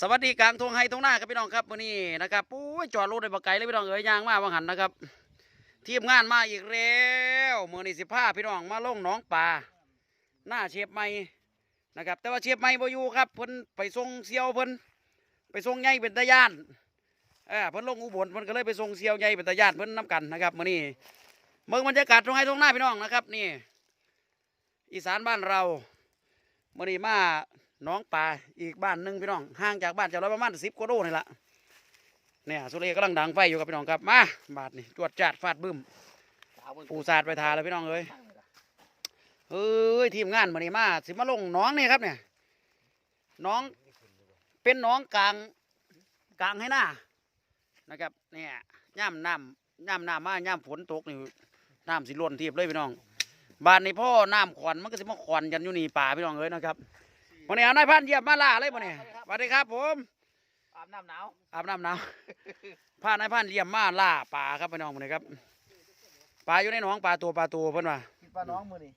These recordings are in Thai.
สวัสดีกลางทงไฮทงหน้าครับพี่น้องครับวันนี้นะครับปุ้ยจอดรถในบักไก่เลยพี่น้องเอ๋ยยางมาวังหันนะครับทีมงานมาอีกแล้วเมื่อนี่สิผ้าพี่น้องมาลงหนองป่าหน้าเชฟใหม่นะครับ แต่ว่าเชฟใหม่บ่อยู่ครับเพิ่นไปส่งเซียวเพิ่นไปส่งใหญ่เป็นตาย่านเออเพิ่นลงอุบลเพิ่นก็เลยไปส่งเซียวใหญ่เป็นตาย่านเพิ่นน้กันนะครับมื้อนี้เมืองบรรยากาศตรงไฮตรงหน้าพี่น้องนะครับนี่ อีสานบ้านเรามื้อนี้มา น้องป่าอีกบ้านหนึ่งพี่น้องห่างจากบ้านเจ้าร้อยประมาณสิบกว่าโลนี่ละเนี่ยสุเรกำลังดังไฟอยู่กับพี่น้องครับมาบาดนี่จวดจาดฟาดบึ้มปูสาดไปทาแล้วพี่น้องเอ้ยเฮ้ยทีมงานมื้อนี้มาสิมาลงน้องนี่ครับเนี่ยน้องเป็นน้องกลางกลางให้หน้านะครับเนี่ยย่ำน้ำย่ำน้ำมาย่ำฝนตกนี่น้ำสิล้นทีบเลยพี่น้องบ้านนี้พ่อน้ำขวัญมันก็สิมาขวัญกันอยู่นี่ป่าพี่น้องเอ้ยนะครับ วันนี้เอานายพันเยี่ยมมาล่าเลยวันนี้สวัสดีครับผมอาบน้ำหนาวอาบน้ำหนาวพานายพันเยี่ยมมาล่าป่าครับพี่น้องวันนี้ครับป่าอยู่ในหนองป่าตัวป่าตัวเพิ่นว่ากินปลาน้องมือนี่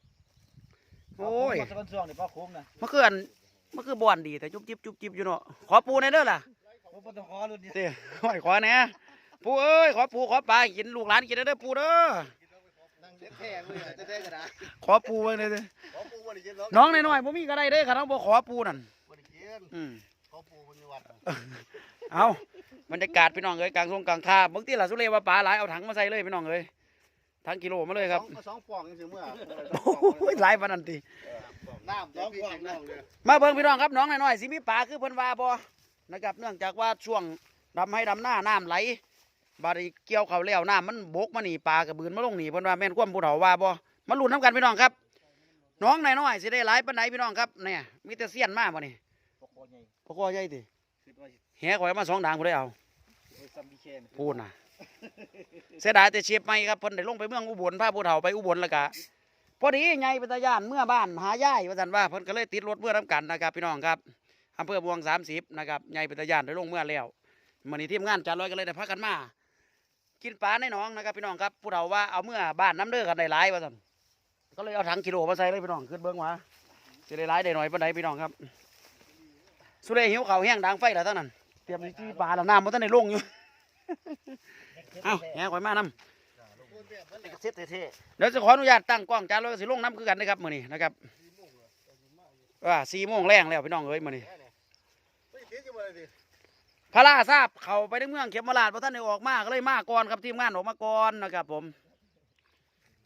โอ้ยปลาส่วนนี่ปลาโค้งนะมันคืออันมันคือบ่อนดีแต่จุ๊บจิ๊บจุ๊บจิ๊บอยู่เนาะขอปูในอยเด้อล่ะโอ้ปลาตะคอรุ่นนี้เด้อขอขอแหน่ปูเอ้ยขอปูขอปลากินลูกหลานกินได้เด้อปูเด้อนั่งแท้ๆมือจะได้กระดาษขอปูไว้เลย เด้อขอปูบริกินแล้วน้องน้อยๆบ่มีก็ได้เด้อคันน้องบ่ขอปูนั่นบริกินอืมขอปูบริวัดเอาบรรยากาศพี่น้องเอ้ยกลางทงกลางท่าบางทีล่ะสุเรว่าปลาหลายเอาถังมาใส่เลยพี่น้องเอ้ยถังกิโลมาเลยครับสองสองปองยังเมื่อโอ้ยหลายปานนันติน้ำสองปองน้ำเลยมาเบิ่งพี่น้องครับน้องน้อยๆสิมีปลาคือเพิ่นว่าบ่นะครับเนื่องจากว่าช่วงดำให้ดำหน้าน้ำไหลบาดนี้เกี่ยวเขาวแล้วน้ำมันบกมานี่ปลากระบืนมาลงนี่เพิ่นว่าแม่นความผู้เฒ่าว่าบ่มาลุ้นน้ำกันพี่น้องครับ น้องน้อยๆสิได้หลายปานใดพี่น้องครับเนี่ยมีแต่เสี้ยนมาบ่นี่ปลาคอใหญ่พอคอใหญ่ติคือว่าแหข่อยมาสองด่างบ่ได้เอาโอ้ยซัมบิเคนพูดนะเสียดายแต่เชียบไม่ครับเพิ่นได้ลงไปเมืองอุบลพาผู้เฒ่าไปอุบลแล้วกะพอดีไงเป็นตาย่านเมื่อบ้านหายายว่าสันว่าเพิ่นก็เลยติดรถเมื่อน้ำกันนะครับพี่น้องครับอำเภอบวงสามสิบนะครับไงเป็นตาย่านได้ลงเมื่อแล้วมื้อนี้ทีมงานจานลอยก็เลยได้พักกันมา กินปลาในหนองนะครับพี่น้องครับผู้เฒ่าว่าเอาเมื่อบ้านน้ำเด้อกันได้หลายว่าสัน ก็เลยเอาถังกิโลมาใส่เลยพี่น้องขึ้นเบิ้องว่าจะได้หลายได้หน่อยปานใดพี่น้องครับ สุเรหิวเขาวแห้งดังไฟแล้วท่านั้น เตรียมสิจี้ปลาแล้วน้ำมันท่านได้ลงอยู่ เอาแง่ข่อยมานำ เซ็ตเท่เดี๋ยวจะขออนุญาตตั้งกล้องจานแล้วก็สิลงน้ำคือกันนะครับมื้อนี้นะครับว่าสี่โมงแรงแล้วพี่น้องเอ้ยมื้อนี้ไม่ติดอยู่เลยดิพระราทราบเข้าไปในเมืองเขมราชเพราะท่านได้ออกมาก็เลยมาก่อนครับทีมงานออกมาก่อนนะครับผม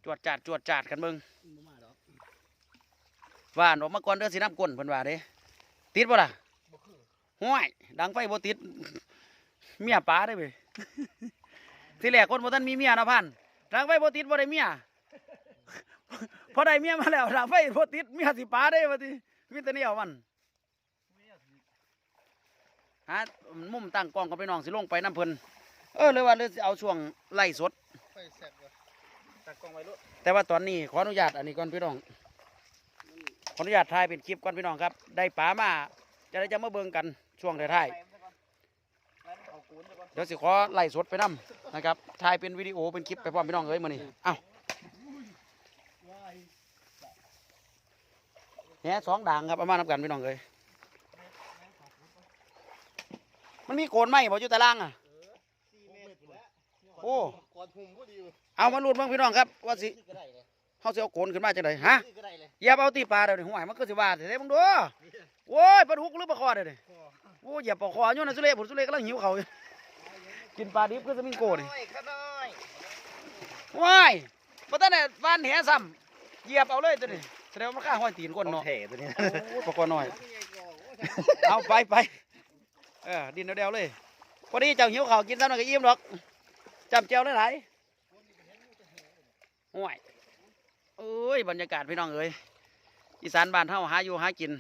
จวดจัดจวดจัดกันเบิ่งว่านออกมาก่อนเด้อสิน้ำก้นเพิ่นว่าเด้ติดบ่ล่ะห้วยดังไฟบ่ติดเมียป๋าได้เว้ยที่แรกคนบ่ทันมีเมียนะพันดังไฟบ่ติดบ่ได้เมียพอได้เมียมาแล้วดังไฟบ่ติดเมียสิป๋าได้ว่าติมีแต่แนวมันหามุมตั้งกล้องกับพี่น้องสิลงไปน้ำเพิ่นเออเลยว่าเลยสิเอาช่วงไล่สดไฟแสบเลย ตักกล้องไว้ลูกแต่ว่าตอนนี้ขออนุญาตอันนี้ก่อนพี่น้อง ขออนุญาตถ่ายเป็นคลิปก่อนพี่น้องครับ ได้ป๋ามาจะได้จะมาเบิ่งกันช่วงท้ายไปมันซะก่อนไปมันเอากูนซะก่อนๆเดี๋ยวสิขอไล่สดไปนํนะครับถ่ายเป็นวิดีโอเป็นคลิปไปพร้อมพี่น้องเอ้ยมื้อนี้เอ้าแหน่สองด่างครับเอามานํกันพี่น้องเอ้ยมันมีโกนไหมบ่อยู่ตารางอะสี่เมตรแล้ว โอ้ ก่อนหุ่มก็ดีเอามาลุ้นเบิ่งพี่น้องครับ ว่าสินี่ก็ได้เลยเฮาสิเอาโกนขึ้นมาจังไดฮะนี่ก็ได้เลยอย่าเอาตีปลาเดี๋ยวนี้ห่วยมันก็สิว่าเด้มึงดูโว้ยปลาดุกหรือปลาคอเดี๋ยวนี้โอ้ยอย่าปลาคออยู่นะสุเล่ผมสุเล่กำลังหิวเขาวอยู่กินปลาดิบคือสมิงโกนี่ น้อยข้าน้อยว้ายปลาตะเนี่ยฟานแหซ้ำเหยียบเอาเลยตัวนี้แสดงว่ามันฆ่าห้อยตีนคนเนาะเท่ตัวนี้โอ้ยปลาคอน้อย เอาไปไปเออดินเดียวๆเลยพอดีเจ้าหิวเขาวกินซ้ำหน่อยก็อิ่มหรอก จำเจียวได้หลายห่วยเอ้ยบรรยากาศพี่น้องเอ้ยอีสานบ้านเฮาหาอยู่หากิน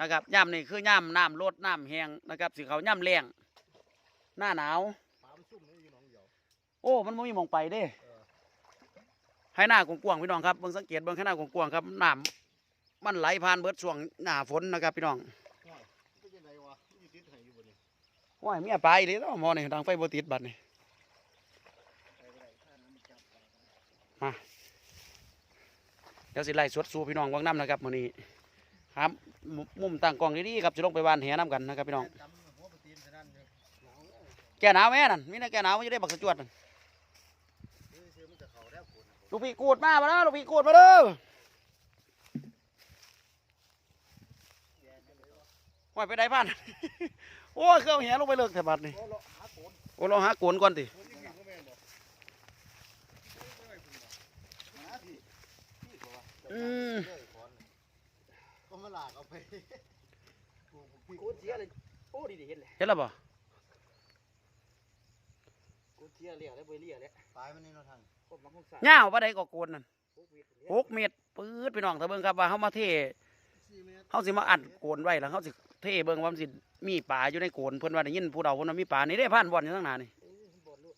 นะครับย่ำนี่คือย่ำน้ำลดน้ำแห้งนะครับสิเขาย่ำแรงหน้าหนาวปามซุ่มนี่อยู่หนองเดียวโอ้มันไม่มีหมองไปเด้ให้หน้ากว้างๆพี่น้องครับเบิ่งสังเกตเบิ่งให้หน้ากว้างๆครับน้ำมันไหลผ่านเบิดช่วงหน้าฝนนะครับพี่น้องเป็นยังไงวะมีติดไหอยู่บนนี้ว้ายเมียไปเลยต้องมอนี่ดังไฟบ่ติดบัดนี่ มาเดี๋ยวสิไล่สวดสูพี่น้องเบางน้ำนะครับมื้อนี้หามมุมตั้งกล้องดีๆครับจะลงไปบ้านแหน้ำกันนะครับพี่น้อง แกหนาวแม่นั่นมีนะแกหนาวมันจะได้บักสะจวดนั่นลูกพี่กูดมามาแล้วลูกพี่กูดมาเด้อปล่อยไปได้พันโอ้ยเครื่องแหลงไปเลิกแต่บัดนี่โอ้โลหาโกนโอ้เราหาโกนก่อนติ คนยิ่งๆก็แม่นบ่หาพี่พี่ก็ว่า อืมเด้อขอนก็มาลากเอาไปกูพี่กูเสียเลยโอ้ดีดีเห็นเลยเห็นแล้วบ่กูเสียเลี้ยแล้วไปเลี้ยแล้วตายมันนี่เนาะทางโคตรมังคงสาเง่าวปะไดก็โกนนั่นโคตรเวทหกเม็ดปื๊ดพี่น้องถ้าเบิ่งครับว่าเฮามาเทสี่เมตรเฮาสิมาอัดโกนไว้แล้วเฮาสิเทเบิ่งว่ามันสิมีปลาอยู่ในโกนเพิ่นว่าได้ยินผู้เฒ่าเพิ่นว่ามีปลานี่ได้พันบ่อนอยู่ทั้งหน้านี่เออมันบอลลูก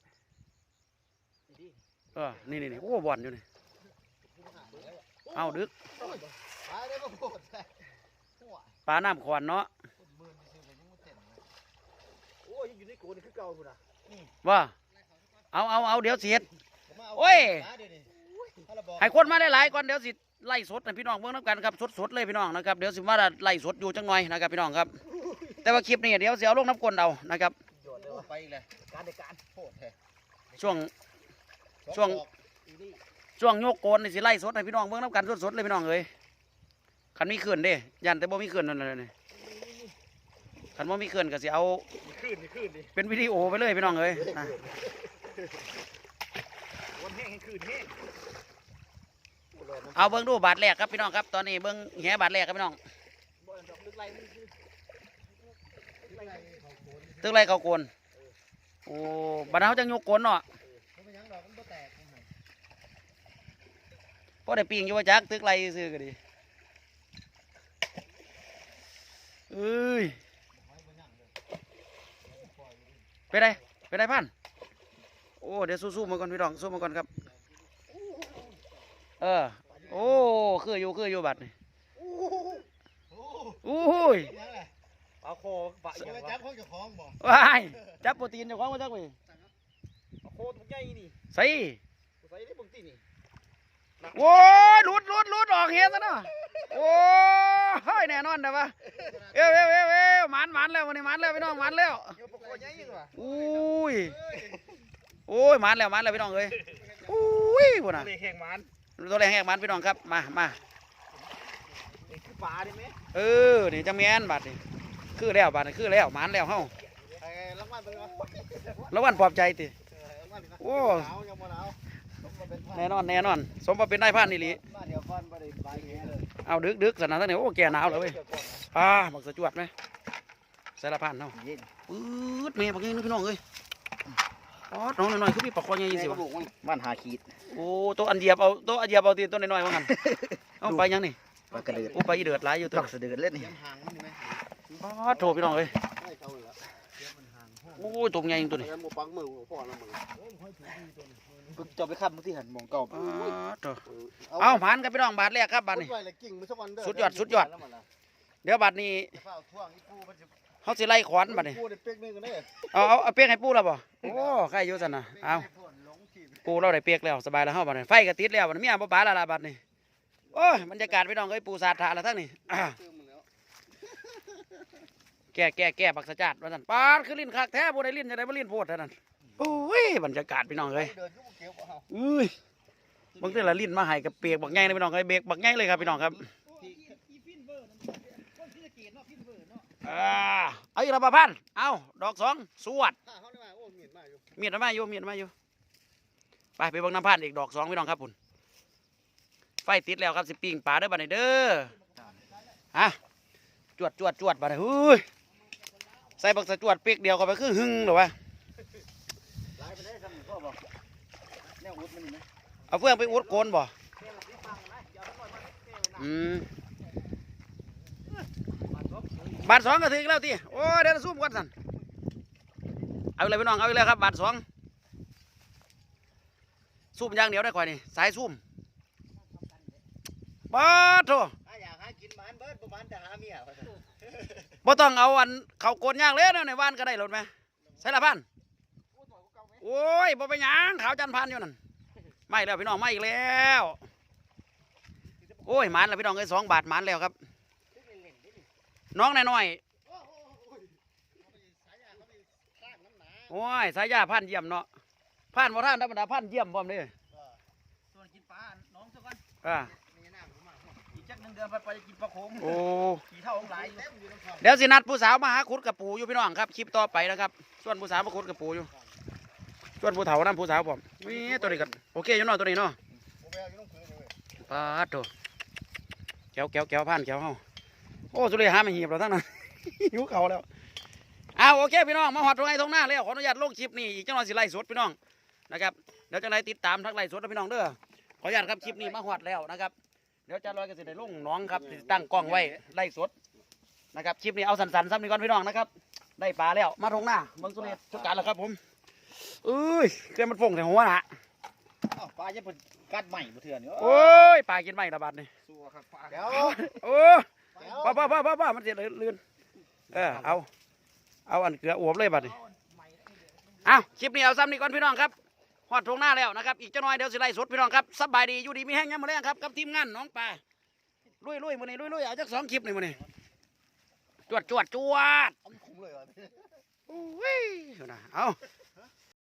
นี่ดิเออนี่นี่ๆโอ้บ่อนอยู่นี่ เอาดึกตายได้บ่โคตรแท้หัวปลาน้ำขวานเนาะคนหมื่นนี่สิก็ยังบ่เต็มเลยโอ้ยยังอยู่ในโกนคือเก่าพุ่นน่ะว่าเอาเอาเอาเดี๋ยวสิเฮ็ดผมมาเาโอ้ยปลาเดี๋ยวนี้ถ้าเราบอกให้คนมาหลายๆก่อนเดี๋ยวสิไล่สดให้พี่น้องเบิ่งนํกันครับสดๆเลยพี่น้องนะครับเดี๋ยวสิมาไล่สดอยู่จังหน่อยนะครับพี่น้องครับ แต่ว่าคลิปนี้เดี๋ยวสิเอาลงน้ำกลนเอานะครับหยอดเลยโอ้ว่ะไปอีกเลยการในการโคตรแท้ช่วงช่วงอีนี่ ช่วงโยกโกนนี่สิไล่สดให้พี่น้องเบิ่งน้ำกันสดๆเลยพี่น้องเอ้ยคันมีขื่นเด้ยันแต่บ่มีขื่นนั่นเลยนี่คันบ่มีขื่นก็สิเอานี่ขึ้นนี่ขึ้นนี่เป็นวิดีโอไปเลยพี่น้องเอ้ยอะวันแห้งให้ขึ้นแห้งเอาเบิ่งดูบาทแรกครับพี่น้องครับ ตอนนี้เบิ่งแหบาทแรกครับพี่น้องบ่อนดอกลึกไรมันคือลึกไรตึกไรเขาโกนโอ้บัดนั้นเขาจังโยกโกนเนาะ มันเป็นหยังดอกมันบ่แตกมันหั่น พอได้ปีงอยู่ว่าจักตึกไรซื้อก็ดีเอ้ยหอยบ่ยังเลยปล่อยอยู่ดิไปได้ไปได้พันโอ้เดี๋ยวสู้ๆมาก่อนพี่น้องสู้มาก่อนครับ เออโอ้คืออยู่คืออยู่บัดนี่โอ้โหโอ้โหอุ้ยยังไงเอาคอปะอจะย่างไปวะจับของเจ้าของบ่ว้ายจับโปรตีนเจ้าของมาจักไปเอาคอทุกใหญ่นี่ใส่ใส่ได้บางทีนี่ โอ้ยหลุดหลุดหลุดออกเฮ็ดซะเนาะโอ้ยแน่นอนเด้อวะเอ้วเอ้วเอ้วเอ้วหมันหมันแล้ววันนี้หมันแล้วพี่น้องหมันแล้วอยู่ปะคอใหญ่ยิ่งว่ะอุ้ยโอ้ยหมันแล้วหมันแล้วพี่น้องเอ้ยอุ้ยพุ่นน่ะเลยแห้งมันตัวแรงแหกหมันพี่น้องครับมามานี่คือปลาได้ไหมเออนี่จังแม่นบัดนี่คือแล้วบัดนี่คือแล้วหมันแล้วเฮาไอ้รางวัลเป็นไงแล้ววันปลอบใจติรางวัลเป็นไงโอ้ แน่นอนแน่นอน สมกับเป็นนายพรานนี่หลีมาเดี๋ยวพันบ่ได้ไปแง่เลยเอาดึกดึกสนั่นทั้งนี้โอ้แก่หนาวเลยเว้ยอ่าบักสะจวดไหมใส่ละพันเนาะเย็นปื๊ดแม่บักยังนึกพี่น้องเอ้ยอ๋อน้องหน่อยๆคือพี่ปลาคอใหญ่สิวะมันหาขีดโอ้ตัวอันเหยียบเอาตัวอันเหยียบเอาตีนตัวน้อยๆว่างั้นเอาไปยังนี่ปลากระเดือดโอ้ไปอีเดือดหลายอยู่ตัวดอกเสดือดเล่นนี่เสียมหางมันนี่ไหมอ๋อโถพี่น้องเอ้ย ใช่เขาเหรอเสียมมันหางห้องโอ้ยตัวใหญ่จริงตัวนี้เสียมบ่ปังมือพ่อละมือโอ้ยห้อยถูดีตัวนี้ฝึกจะไปขับมือที่หันมองเก่าอ๋อโถเอาผ่านกับพี่น้องบาทแรกครับบาทนี้พุดไว้เลยกิ่งมันสักวันเด้อสุดยอดสุดยอด เดี๋ยวบาทนี้จะเฝ้าท่วงอีปูมันจะเขาสิไล่ขวานบาทนี้ปูได้เป๊กนึงกันเด้อเอาเอาเอาเปียกให้ปูแล้วบ่โอ้ใครอยู่สันนะเอาเพ่นหลงขีดปูเราได้เปียกแล้วสบายแล้วเฮาบาดนี้ไฟก็ติดแล้วบาดนี้มีอาบ่ปลาและล่ะบาดนี้โอ้ยบรรยากาศพี่น้องเอ้ยปูสาดถาแล้วทั้งนี้อ่าตื้มมัน แล้วแก่แก่แก่บักสะจัดว่าซั่นปาดคือลิ้นคักแท้บ่ได้ลิ้นจะได้บ่ลิ้นโพดเท่านั้นโอ้ยบรรยากาศพี่น้องเอ้ยเดินอยุ่งเกี่ยวกับเฮาอุ้ยบางทีละลิ้นมาให้กับเปียกบักใหญ่เลยพี่น้องเอ้ยเบรกบักใหญ่เลยครับพี่น้องครับอ่าเอาอีกแล้วบ่พันเอาดอกสองสวดถ้าเขาได้มาโอ้มีดมาอยู่มีดมาอยู่มีดมาอยู่ไปไปเบิ่งน้ำพันอีกดอกสองพี่น้องครับพุ่นไฟติดแล้วครับสิปิ้งปลาเด้อบัดนี้เด้อฮะจวดจวดจวดบัดนี้เฮ้ย ใส่บักสะจวดเปียกเดียวก็ไปคือหึงหรอวะเอาเฟื่องไปอุดโกนบ่อืมบาทสองก็ถึงแล้วทีโอ้เดี๋ยวเราซูมก่อนสันเอาเลยพี่น้องเอาเลยครับบาทสองซูมย่างเดียวได้ก่อนนี่สายซูมบาทโถถ้าอยากหากินบ้านเบิดประมาณจะหาเมีย บ่ต้องเอาอันเขาโกนย่างเลยนะในบ้านก็ได้รถไหมใส่ละพันโอ้ยบ่ไปนหยังขาวจันพันอยู่นั่นไม่แล้วพี่น้องไม่อีกแล้ว โอ้ยหมันแล้วพี่น้องเอ้ยสองบาทหมันแล้วครับ น้องน้อยโอ้โหโอ้ยเอาไปสายยางเขาไปสร้างน้ำหนาๆโอ้ยสายยาพันเยี่ยมเนาะพันบ่ท่านธรรมดาพันเยี่ยมพร้อมเด้อเออส่วนกินปลาน้องซะก่อนอ่า เดือนไปไปจะกินปลาโขงโอ้ขี่เท่าของหลายอยู่เต็มอยู่น้ำเขาเดี๋ยวสินัดผู้สาวมาหาขุดกระปูอยู่พี่น้องครับคลิปต่อไปนะครับส่วนผู้สาวมาขุดกระปูอยู่ส่วนผู้เฒ่านํผู้สาวผมนี่ตัวนี้กันโอเคอยู่เนาะตัวนี้เนาะผมไปเอาอยู่น้ำพื้นเลยเว้ยปาดโถแก้วแก้วแก้วพันแก้วเฮาโอ้สุริยหามาหีบเราทั้งนั้นหิวเขาวแล้วเอาโอเคพี่น้องมาหอดตรงไหนตรงหน้าแล้วขออนุญาตลงคลิปนี่อีกจังหวะสิไล่สดพี่น้องนะครับเดี๋ยวจะไล่ติดตามทั้งไล่สดนะพี่น้องเด้อขออนุญาตครับคลิปนี้มาหอดแล้วนะครับ เดี๋ยวจะลอยกันสิได้ลงหน้องครับสิตั้งกล้องไว้ไล่สดนะครับคลิปนี้เอาสั้นๆซ้ำนี่ก่อนพี่น้องนะครับ ได้ปลาแล้วมาตรงหน้าเมืองสุริยชุกการแล้วครับผมเอ้ยเคยมันฟงแต่หัวหนะอ้าวปลาจะเป็นกัดใหม่มาเถื่อนนี่โอ้ยปลากินไม่ระบาดนี่สัวครับปลาเดี๋ยวโอ้เดี๋ยวป้าป้าป้าป้าป้ามันจะลื่นเออเอาเอาอันเกลืออวบเลยบัดนี้เอาคลิปนี้เอาซ้ำนี่ก่อนพี่น้องครับ หอดทงหน้าแล้วนะครับ อีกเจ้าน้อยเดี๋ยวสิไล่สดพี่น้องครับสบายดีอยู่ดีมีแห้งยังมาแรงครับกับทีมงานน้องปลาลุยลุยมือนี้ลุยลุยเอาจักสองคลิปนี่มือนี้จวดจวดจวดเอามันคุ้มเลยวะโอ้ยเอานะเอา